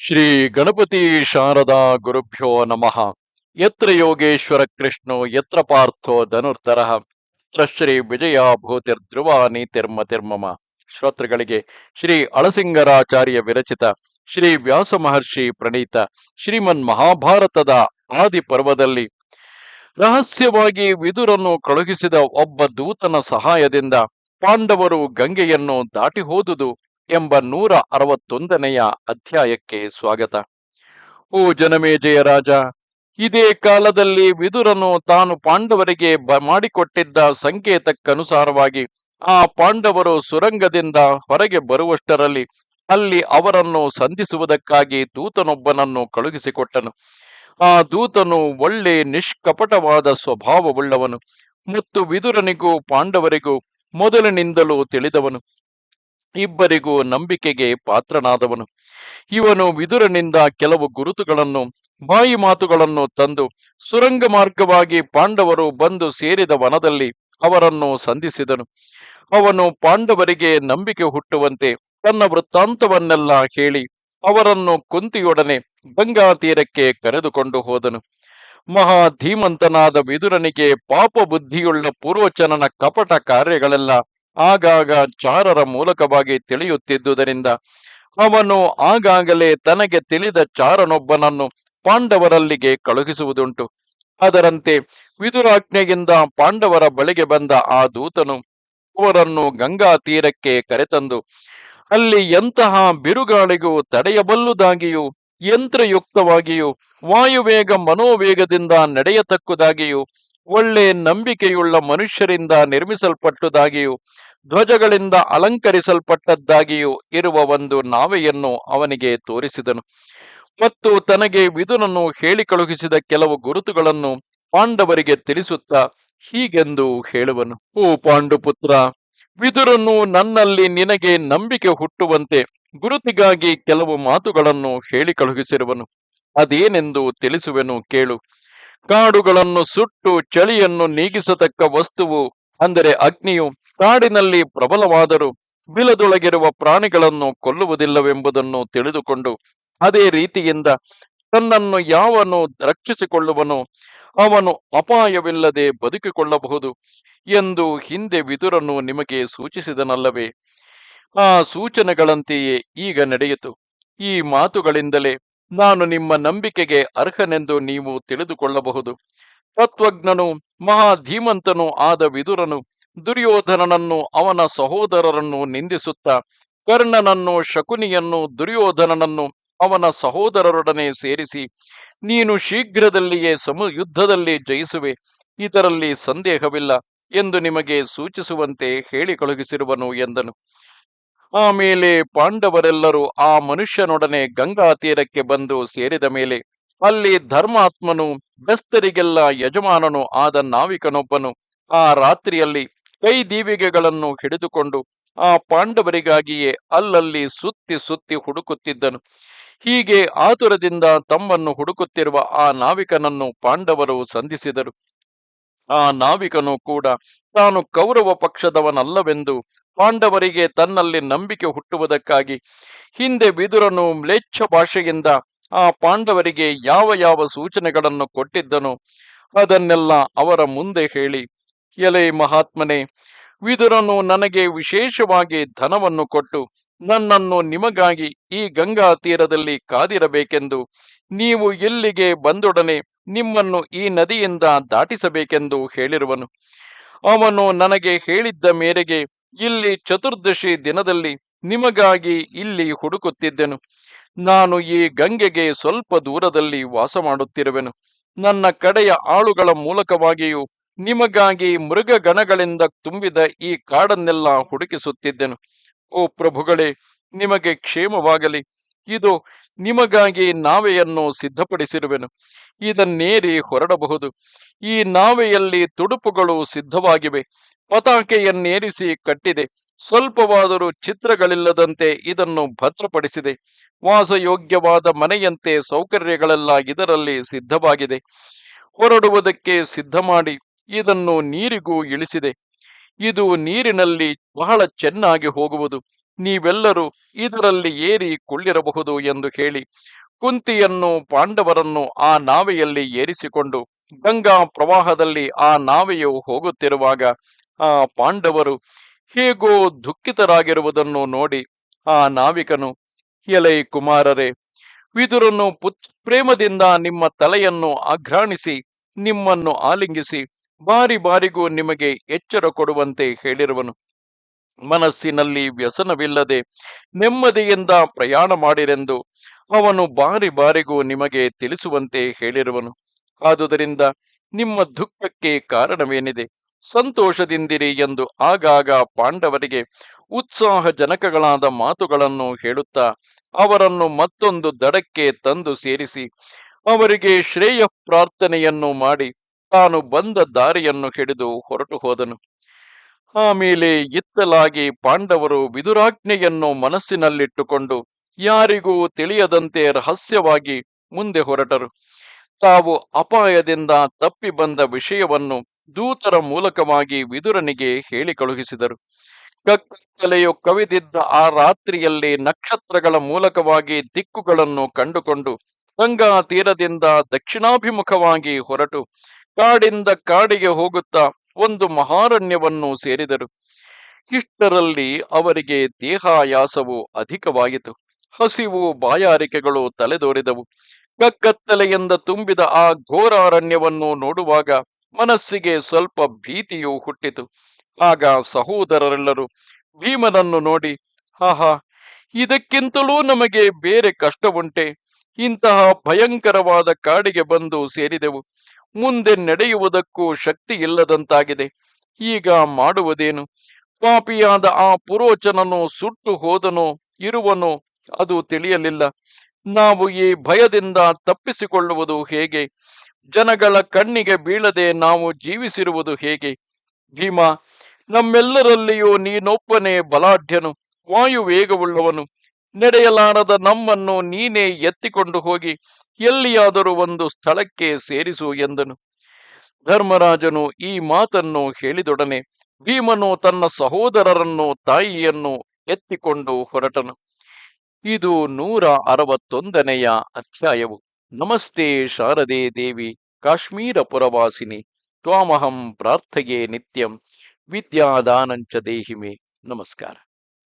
ಶ್ರೀ ಗಣಪತಿ ಶಾರದಾ ಗುರುಭ್ಯೋ ನಮಃ. ಯತ್ರ ಯೋಗೇಶ್ವರ ಕೃಷ್ಣೋ, ಯತ್ರ ಪಾರ್ಥೋ ಧನುರ್ತರಃ ಯತ್ರ ಶ್ರೀ ವಿಜಯ ಭೂತಿರ್ಧ್ರುವ ನೀತಿರ್ಮತಿರ್ಮಮ ಶ್ರೋತೃಗಳಿಗೆ ಶ್ರೀ ಅಳಸಿಂಗರಾಚಾರ್ಯ ವಿರಚಿತ, ಶ್ರೀ ವ್ಯಾಸ ಮಹರ್ಷಿ ಪ್ರಣೀತ, ಶ್ರೀಮನ್ ಮಹಾಭಾರತದ ಆದಿ ಪರ್ವದಲ್ಲಿ ರಹಸ್ಯವಾಗಿ ವಿದುರನ್ನು ಕಳುಹಿಸಿದ ಒಬ್ಬ ದೂತನ ಸಹಾಯದಿಂದ ಪಾಂಡವರು ಗಂಗೆಯನ್ನು ದಾಟಿ ಹೋದುದು ಎಂಬ ನೂರ ಅರವತ್ತೊಂದನೆಯ ಅಧ್ಯಾಯಕ್ಕೆ ಸ್ವಾಗತ. ಓ ಜನಮೇಜಯ ರಾಜ, ಇದೇ ಕಾಲದಲ್ಲಿ ವಿದುರನು ತಾನು ಪಾಂಡವರಿಗೆ ಮಾಡಿಕೊಟ್ಟಿದ್ದ ಸಂಕೇತಕ್ಕನುಸಾರವಾಗಿ ಆ ಪಾಂಡವರು ಸುರಂಗದಿಂದ ಹೊರಗೆ ಬರುವಷ್ಟರಲ್ಲಿ ಅಲ್ಲಿ ಅವರನ್ನು ಸಂಧಿಸುವುದಕ್ಕಾಗಿ ದೂತನೊಬ್ಬನನ್ನು ಕಳುಹಿಸಿಕೊಟ್ಟನು. ಆ ದೂತನು ಒಳ್ಳೆ ನಿಷ್ಕಪಟವಾದ ಸ್ವಭಾವವುಳ್ಳವನು ಮತ್ತು ವಿದುರನಿಗೂ ಪಾಂಡವರಿಗೂ ಮೊದಲಿನಿಂದಲೂ ತಿಳಿದವನು. ಇಬ್ಬರಿಗೂ ನಂಬಿಕೆಗೆ ಪಾತ್ರನಾದವನು. ಇವನು ವಿದುರನಿಂದ ಕೆಲವು ಗುರುತುಗಳನ್ನು, ಬಾಯಿ ಮಾತುಗಳನ್ನು ತಂದು ಸುರಂಗ ಮಾರ್ಗವಾಗಿ ಪಾಂಡವರು ಬಂದು ಸೇರಿದ ವನದಲ್ಲಿ ಅವರನ್ನು ಸಂಧಿಸಿದನು. ಅವನು ಪಾಂಡವರಿಗೆ ನಂಬಿಕೆ ಹುಟ್ಟುವಂತೆ ತನ್ನ ವೃತ್ತಾಂತವನ್ನೆಲ್ಲ ಹೇಳಿ ಅವರನ್ನು ಕುಂತಿಯೊಡನೆ ಗಂಗಾ ತೀರಕ್ಕೆ ಕರೆದುಕೊಂಡು ಹೋದನು. ಮಹಾ ಧೀಮಂತನಾದ ವಿದುರನಿಗೆ ಪಾಪ ಬುದ್ಧಿಯುಳ್ಳ ಪೂರ್ವಚನನ ಕಪಟ ಕಾರ್ಯಗಳೆಲ್ಲ ಆಗಾಗ ಚಾರರ ಮೂಲಕವಾಗಿ ತಿಳಿಯುತ್ತಿದ್ದುದರಿಂದ ಅವನು ಆಗಾಗಲೇ ತನಗೆ ತಿಳಿದ ಚಾರನೊಬ್ಬನನ್ನು ಪಾಂಡವರಲ್ಲಿಗೆ ಕಳುಹಿಸುವುದುಂಟು. ಅದರಂತೆ ವಿದುರಾಜ್ಞೆಯಿಂದ ಪಾಂಡವರ ಬಳಿಗೆ ಬಂದ ಆ ದೂತನು ಅವರನ್ನು ಗಂಗಾ ತೀರಕ್ಕೆ ಕರೆತಂದು, ಅಲ್ಲಿ ಎಂತಹ ಬಿರುಗಾಳಿಗೂ ತಡೆಯಬಲ್ಲುದಾಗಿಯೂ, ಯಂತ್ರಯುಕ್ತವಾಗಿಯೂ, ವಾಯುವೇಗ ಮನೋವೇಗದಿಂದ ನಡೆಯತಕ್ಕುದಾಗಿಯೂ ಒಳ್ಳೆ ನಂಬಿಕೆಯುಳ್ಳ ಮನುಷ್ಯರಿಂದ ನಿರ್ಮಿಸಲ್ಪಟ್ಟುದಾಗಿಯೂ, ಧ್ವಜಗಳಿಂದ ಅಲಂಕರಿಸಲ್ಪಟ್ಟದ್ದಾಗಿಯೂ ಇರುವ ಒಂದು ನಾವೆಯನ್ನು ಅವನಿಗೆ ತೋರಿಸಿದನು. ಮತ್ತು ತನಗೆ ವಿದುನನ್ನು ಹೇಳಿ ಕಳುಹಿಸಿದ ಕೆಲವು ಗುರುತುಗಳನ್ನು ಪಾಂಡವರಿಗೆ ತಿಳಿಸುತ್ತಾ ಹೀಗೆಂದು ಹೇಳುವನು. ಓ ಪಾಂಡುಪುತ್ರ ವಿದುರನ್ನು ನನ್ನಲ್ಲಿ ನಿನಗೆ ನಂಬಿಕೆ ಹುಟ್ಟುವಂತೆ ಗುರುತಿಗಾಗಿ ಕೆಲವು ಮಾತುಗಳನ್ನು ಹೇಳಿ ಕಳುಹಿಸಿರುವನು ಅದೇನೆಂದು ತಿಳಿಸುವೆನು ಕೇಳು. ಕಾಡುಗಳನ್ನು ಸುಟ್ಟು ಚಳಿಯನ್ನು ನೀಗಿಸತಕ್ಕ ವಸ್ತುವು ಅಂದರೆ ಅಗ್ನಿಯು ಕಾಡಿನಲ್ಲಿ ಪ್ರಬಲವಾದರೂ ಬಿಲದೊಳಗಿರುವ ಪ್ರಾಣಿಗಳನ್ನು ಕೊಲ್ಲುವುದಿಲ್ಲವೆಂಬುದನ್ನು ತಿಳಿದುಕೊಂಡು ಅದೇ ರೀತಿಯಿಂದ ತನ್ನನ್ನು ಯಾವನು ರಕ್ಷಿಸಿಕೊಳ್ಳುವನು ಅವನು ಅಪಾಯವಿಲ್ಲದೆ ಬದುಕಿಕೊಳ್ಳಬಹುದು ಎಂದು ಹಿಂದೆ ವಿದುರನು ನಿಮಗೆ ಸೂಚಿಸಿದನಲ್ಲವೇ. ಆ ಸೂಚನೆಗಳಂತೆಯೇ ಈಗ ನಡೆಯಿತು. ಈ ಮಾತುಗಳಿಂದಲೇ ನಾನು ನಿಮ್ಮ ನಂಬಿಕೆಗೆ ಅರ್ಹನೆಂದು ನೀವು ತಿಳಿದುಕೊಳ್ಳಬಹುದು. ತತ್ವಜ್ಞನು, ಮಹಾಧೀಮಂತನೂ ಆದ ವಿದುರನು, ದುರ್ಯೋಧನನನ್ನು ಅವನ ಸಹೋದರರನ್ನು ನಿಂದಿಸುತ್ತಾ, ಕರ್ಣನನ್ನು, ಶಕುನಿಯನ್ನು, ದುರ್ಯೋಧನನನ್ನು ಅವನ ಸಹೋದರರೊಡನೆ ಸೇರಿಸಿ, ನೀನು ಶೀಘ್ರದಲ್ಲಿಯೇ ಸಮ ಯುದ್ಧದಲ್ಲಿ ಜಯಿಸುವೆ, ಇದರಲ್ಲಿ ಸಂದೇಹವಿಲ್ಲ ಎಂದು ನಿಮಗೆ ಸೂಚಿಸುವಂತೆ ಹೇಳಿ ಕಳುಹಿಸಿರುವನು ಎಂದನು. ಆಮೇಲೆ ಪಾಂಡವರೆಲ್ಲರೂ ಆ ಮನುಷ್ಯನೊಡನೆ ಗಂಗಾ ತೀರಕ್ಕೆ ಬಂದು ಸೇರಿದ ಮೇಲೆ ಅಲ್ಲಿ ಧರ್ಮಾತ್ಮನು, ಬೆಸ್ತರಿಗೆಲ್ಲ ಯಜಮಾನನು ಆದ ನಾವಿಕನೊಬ್ಬನು ಆ ರಾತ್ರಿಯಲ್ಲಿ ಕೈ ದೀವಿಗೆಗಳನ್ನು ಹಿಡಿದುಕೊಂಡು ಆ ಪಾಂಡವರಿಗಾಗಿಯೇ ಅಲ್ಲಲ್ಲಿ ಸುತ್ತಿ ಸುತ್ತಿ ಹುಡುಕುತ್ತಿದ್ದನು. ಹೀಗೆ ಆತುರದಿಂದ ತಮ್ಮನ್ನು ಹುಡುಕುತ್ತಿರುವ ಆ ನಾವಿಕನನ್ನು ಪಾಂಡವರು ಸಂಧಿಸಿದರು. ಆ ನಾವಿಕನು ಕೂಡ ತಾನು ಕೌರವ ಪಕ್ಷದವನಲ್ಲವೆಂದು ಪಾಂಡವರಿಗೆ ತನ್ನಲ್ಲಿ ನಂಬಿಕೆ ಹುಟ್ಟುವುದಕ್ಕಾಗಿ ಹಿಂದೆ ಬಿದುರನು ಮ್ಲೇಚ್ಛ ಭಾಷೆಯಿಂದ ಆ ಪಾಂಡವರಿಗೆ ಯಾವ ಯಾವ ಸೂಚನೆಗಳನ್ನು ಕೊಟ್ಟಿದ್ದನೋ ಅದನ್ನೆಲ್ಲ ಅವರ ಮುಂದೆ ಹೇಳಿ, ಎಲೆ ಮಹಾತ್ಮನೆ, ವಿದುರನು ನನಗೆ ವಿಶೇಷವಾಗಿ ಧನವನ್ನು ಕೊಟ್ಟು ನನ್ನನ್ನು ನಿಮಗಾಗಿ ಈ ಗಂಗಾ ತೀರದಲ್ಲಿ ಕಾದಿರಬೇಕೆಂದು ನೀವು ಇಲ್ಲಿಗೆ ಬಂದೊಡನೆ ನಿಮ್ಮನ್ನು ಈ ನದಿಯಿಂದ ದಾಟಿಸಬೇಕೆಂದು ಹೇಳಿರುವನು. ಅವನು ನನಗೆ ಹೇಳಿದ್ದ ಮೇರೆಗೆ ಇಲ್ಲಿ ಚತುರ್ದಶಿ ದಿನದಲ್ಲಿ ನಿಮಗಾಗಿ ಇಲ್ಲಿ ಹುಡುಕುತ್ತಿದ್ದೆನು. ನಾನು ಈ ಗಂಗೆಗೆ ಸ್ವಲ್ಪ ದೂರದಲ್ಲಿ ವಾಸ ಮಾಡುತ್ತಿರುವೆನು ನನ್ನ ಕಡೆಯ ಆಳುಗಳ ಮೂಲಕವಾಗಿಯೂ ನಿಮಗಾಗಿ ಮೃಗಗಣಗಳಿಂದ ತುಂಬಿದ ಈ ಕಾಡನ್ನೆಲ್ಲ ಹುಡುಕಿಸುತ್ತಿದ್ದೆನು. ಓ ಪ್ರಭುಗಳೇ, ನಿಮಗೆ ಕ್ಷೇಮವಾಗಲಿ. ಇದು ನಿಮಗಾಗಿ ನಾವೆಯನ್ನು ಸಿದ್ಧಪಡಿಸಿರುವೆನು. ಇದನ್ನೇರಿ ಹೊರಡಬಹುದು. ಈ ನಾವೆಯಲ್ಲಿ ತುಡುಪುಗಳು ಸಿದ್ಧವಾಗಿವೆ. ಪತಾಕೆಯನ್ನೇರಿಸಿ ಕಟ್ಟಿದೆ. ಸ್ವಲ್ಪವಾದರೂ ಚಿತ್ರಗಳಿಲ್ಲದಂತೆ ಇದನ್ನು ಭದ್ರಪಡಿಸಿದೆ. ವಾಸಯೋಗ್ಯವಾದ ಮನೆಯಂತೆ ಸೌಕರ್ಯಗಳೆಲ್ಲ ಇದರಲ್ಲಿ ಸಿದ್ಧವಾಗಿದೆ. ಹೊರಡುವುದಕ್ಕೆ ಸಿದ್ಧ ಮಾಡಿ ಇದನ್ನು ನೀರಿಗೂ ಇಳಿಸಿದೆ. ಇದು ನೀರಿನಲ್ಲಿ ಬಹಳ ಚೆನ್ನಾಗಿ ಹೋಗುವುದು. ನೀವೆಲ್ಲರೂ ಇದರಲ್ಲಿ ಏರಿ ಕುಳ್ಳಿರಬಹುದು ಎಂದು ಹೇಳಿ ಕುಂತಿಯನ್ನು ಪಾಂಡವರನ್ನು ಆ ನಾವೆಯಲ್ಲಿ ಏರಿಸಿಕೊಂಡು ಗಂಗಾ ಪ್ರವಾಹದಲ್ಲಿ ಆ ನಾವೆಯು ಹೋಗುತ್ತಿರುವಾಗ ಆ ಪಾಂಡವರು ಹೇಗೋ ದುಃಖಿತರಾಗಿರುವುದನ್ನು ನೋಡಿ ಆ ನಾವಿಕನು, ಎಲೈ ಕುಮಾರರೇ ವಿದುರನ್ನು ಪುತ್, ಪ್ರೇಮದಿಂದ ನಿಮ್ಮ ತಲೆಯನ್ನು ಆಘ್ರಾಣಿಸಿ ನಿಮ್ಮನ್ನು ಆಲಿಂಗಿಸಿ ಬಾರಿ ಬಾರಿಗೂ ನಿಮಗೆ ಎಚ್ಚರ ಕೊಡುವಂತೆ ಹೇಳಿರುವನು. ಮನಸ್ಸಿನಲ್ಲಿ ವ್ಯಸನವಿಲ್ಲದೆ ನೆಮ್ಮದಿಯಿಂದ ಪ್ರಯಾಣ ಮಾಡಿರೆಂದು ಅವನು ಬಾರಿ ಬಾರಿಗೂ ನಿಮಗೆ ತಿಳಿಸುವಂತೆ ಹೇಳಿರುವನು. ಆದುದರಿಂದ ನಿಮ್ಮ ದುಃಖಕ್ಕೆ ಕಾರಣವೇನಿದೆ? ಸಂತೋಷದಿಂದಿರಿ ಎಂದು ಆಗಾಗ ಪಾಂಡವರಿಗೆ ಉತ್ಸಾಹಜನಕಗಳಾದ ಮಾತುಗಳನ್ನು ಹೇಳುತ್ತಾ ಅವರನ್ನು ಮತ್ತೊಂದು ದಡಕ್ಕೆ ತಂದು ಸೇರಿಸಿ ಅವರಿಗೆ ಶ್ರೇಯ ಪ್ರಾರ್ಥನೆಯನ್ನು ಮಾಡಿ ತಾನು ಬಂದ ದಾರಿಯನ್ನು ಹಿಡಿದು ಹೊರಟು ಹೋದನು. ಆಮೇಲೆ ಇತ್ತಲಾಗಿ ಪಾಂಡವರು ವಿದುರಾಜ್ಞೆಯನ್ನು ಮನಸ್ಸಿನಲ್ಲಿಟ್ಟುಕೊಂಡು ಯಾರಿಗೂ ತಿಳಿಯದಂತೆ ರಹಸ್ಯವಾಗಿ ಮುಂದೆ ಹೊರಟರು. ತಾವು ಅಪಾಯದಿಂದ ತಪ್ಪಿ ಬಂದ ವಿಷಯವನ್ನು ದೂತರ ಮೂಲಕವಾಗಿ ವಿದುರನಿಗೆ ಹೇಳಿ ಕಳುಹಿಸಿದರು. ಕಕ್ಕಲೆಯು ಕವಿದಿದ್ದ ಆ ರಾತ್ರಿಯಲ್ಲಿ ನಕ್ಷತ್ರಗಳ ಮೂಲಕವಾಗಿ ದಿಕ್ಕುಗಳನ್ನು ಕಂಡುಕೊಂಡು ಗಂಗಾ ತೀರದಿಂದ ದಕ್ಷಿಣಾಭಿಮುಖವಾಗಿ ಹೊರಟು ಕಾಡಿಂದ ಕಾಡಿಗೆ ಹೋಗುತ್ತಾ ಒಂದು ಮಹಾರಣ್ಯವನ್ನು ಸೇರಿದರು. ಇಷ್ಟರಲ್ಲಿ ಅವರಿಗೆ ದೇಹಾಯಾಸವು ಅಧಿಕವಾಯಿತು ಹಸಿವು ಬಾಯಾರಿಕೆಗಳು ತಲೆದೋರಿದವು. ಕಕ್ಕತ್ತಲೆಯಿಂದ ತುಂಬಿದ ಆ ಘೋರಾರಣ್ಯವನ್ನು ನೋಡುವಾಗ ಮನಸ್ಸಿಗೆ ಸ್ವಲ್ಪ ಭೀತಿಯು ಹುಟ್ಟಿತು. ಆಗ ಸಹೋದರರೆಲ್ಲರೂ ಭೀಮನನ್ನು ನೋಡಿ, ಆಹಾ, ಇದಕ್ಕಿಂತಲೂ ನಮಗೆ ಬೇರೆ ಕಷ್ಟವುಂಟೆ. ಇಂತಹ ಭಯಂಕರವಾದ ಕಾಡಿಗೆ ಬಂದು ಸೇರಿದೆವು. ಮುಂದೆ ನಡೆಯುವುದಕ್ಕೂ ಶಕ್ತಿ ಇಲ್ಲದಂತಾಗಿದೆ. ಈಗ ಮಾಡುವುದೇನು? ಪಾಪಿಯಾದ ಆ ಪುರೋಚನನು ಸುಟ್ಟು ಹೋದನೋ, ಇರುವನೋ ಅದು ತಿಳಿಯಲಿಲ್ಲ. ನಾವು ಈ ಭಯದಿಂದ ತಪ್ಪಿಸಿಕೊಳ್ಳುವುದು ಹೇಗೆ? ಜನಗಳ ಕಣ್ಣಿಗೆ ಬೀಳದೆ ನಾವು ಜೀವಿಸಿರುವುದು ಹೇಗೆ? ಭೀಮ, ನಮ್ಮೆಲ್ಲರಲ್ಲಿಯೂ ನೀನೊಬ್ಬನೇ ಬಲಾಢ್ಯನು ವಾಯು ವೇಗವುಳ್ಳವನು ನಡೆಯಲಾರದ ನಮ್ಮನ್ನು ನೀನೇ ಎತ್ತಿಕೊಂಡು ಹೋಗಿ ಎಲ್ಲಿಯಾದರೂ ಒಂದು ಸ್ಥಳಕ್ಕೆ ಸೇರಿಸು ಎಂದನು. ಧರ್ಮರಾಜನು ಈ ಮಾತನ್ನು ಹೇಳಿದೊಡನೆ ಭೀಮನು ತನ್ನ ಸಹೋದರರನ್ನು, ತಾಯಿಯನ್ನು ಎತ್ತಿಕೊಂಡು ಹೊರಟನು. ಇದು ನೂರ ಅರವತ್ತೊಂದನೆಯ ಅಧ್ಯಾಯವು. ನಮಸ್ತೆ ಶಾರದೆ ದೇವಿ, ಕಾಶ್ಮೀರ ಪುರವಾಸಿನಿ, ತ್ವಾಮಹಂ ಪ್ರಾರ್ಥೆಯೇ ನಿತ್ಯಂ, ವಿದ್ಯಾದಾನಂಚ ದೇಹಿಮೆ. ನಮಸ್ಕಾರ.